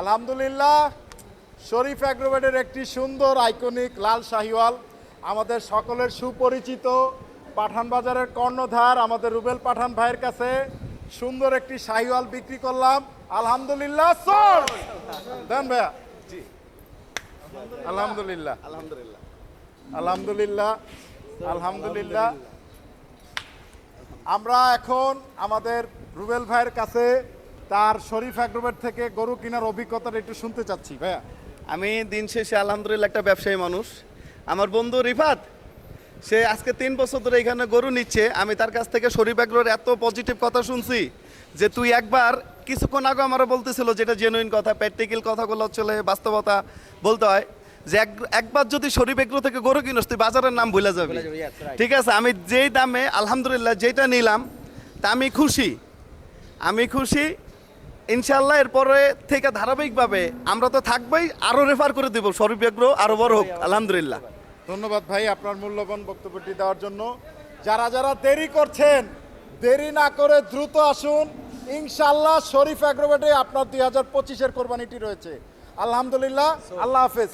আলহামদুলিল্লাহ শরীফ অ্যাগ্রোভেটের একটি সুন্দর আইকনিক লাল শাহিওয়াল আমাদের সকলের সুপরিচিত পাঠান বাজারের কর্ণধার আমাদের রুবেল পাঠান ভাইয়ের কাছে সুন্দর একটি শাহিওয়াল বিক্রি করলাম। আলহামদুলিল্লাহ সর দেন ভাইয়া। জি। আলহামদুলিল্লাহ। আলহামদুলিল্লাহ। আলহামদুলিল্লাহ আলহামদুলিল্লাহ। আমরা এখন আমাদের রুবেল ভাইয়ের কাছে তার শরীফ অ্যাগ্রোভেট থেকে গরু কেনার অভিজ্ঞতাটা একটু শুনতে চাচ্ছি ভাইয়া। আমি দিন শেষে আলহামদুলিল্লাহ একটা ব্যবসায়ী মানুষ। আমার বন্ধু রিফাত সে আজকে তিন বছর ধরে এখানে গরু নিচ্ছে। আমি তার কাছ থেকে শরীফ আগ্রহের এত পজিটিভ কথা শুনছি যে তুই একবার কিছুক্ষণ আগে আমারও বলতেছিল যেটা জেনুইন কথা প্র্যাকটিক্যাল কথাগুলো চলে বাস্তবতা বলতে হয় যে এক- একবার যদি শরীফ এগ্রো থেকে গরু কিনোস তুই বাজারের নাম ভুলে যাবি। ঠিক আছে আমি যেই দামে আলহামদুলিল্লাহ যেটা নিলাম তা আমি খুশি। আমি খুশি ইনশাল্লাহ এরপরে থেকে ধারাবাহিকভাবে আমরা তো থাকবোই আরও রেফার করে দেবো। শরীফ ব্যগ্র আরও বড় হোক, আলহামদুলিল্লাহ। ধন্যবাদ ভাই আপনার মূল্যবান বক্তব্যটি দেওয়ার জন্য। যারা যারা দেরি করছেন, দেরি না করে দ্রুত আসুন। ইনশাল্লাহ শরীফ অ্যাগ্রোভেটে আপনার দুই হাজার পঁচিশের কোরবানিটি রয়েছে। আলহামদুলিল্লাহ, আল্লাহ হাফেজ।